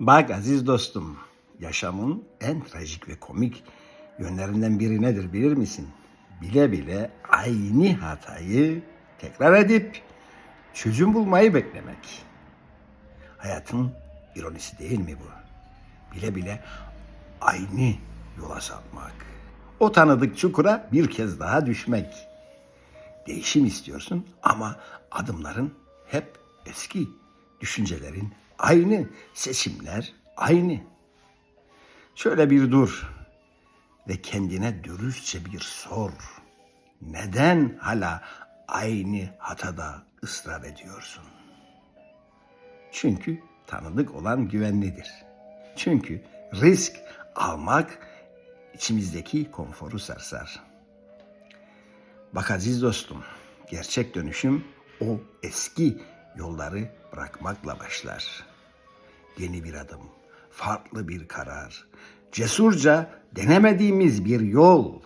Bak aziz dostum, yaşamın en trajik ve komik yönlerinden biri nedir bilir misin? Bile bile aynı hatayı tekrar edip çözüm bulmayı beklemek. Hayatın ironisi değil mi bu? Bile bile aynı yola sapmak. O tanıdık çukura bir kez daha düşmek. Değişim istiyorsun ama adımların hep eski. Düşüncelerin aynı, seçimler aynı. Şöyle bir dur ve kendine dürüstçe bir sor. Neden hala aynı hatada ısrar ediyorsun? Çünkü tanıdık olan güvenlidir. Çünkü risk almak içimizdeki konforu sarsar. Bak aziz dostum, gerçek dönüşüm o eski yolları bırakmakla başlar. Yeni bir adım, farklı bir karar, cesurca denemediğimiz bir yol.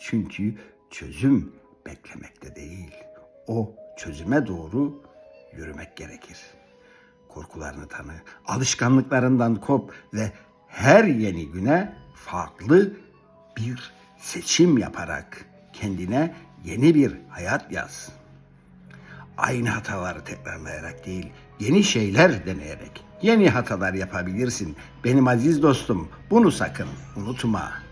Çünkü çözüm beklemekte değil, o çözüme doğru yürümek gerekir. Korkularını tanı, alışkanlıklarından kop ve her yeni güne farklı bir seçim yaparak kendine yeni bir hayat yaz. Aynı hataları tekrarlayarak değil, yeni şeyler deneyerek yeni hatalar yapabilirsin. Benim aziz dostum, bunu sakın unutma.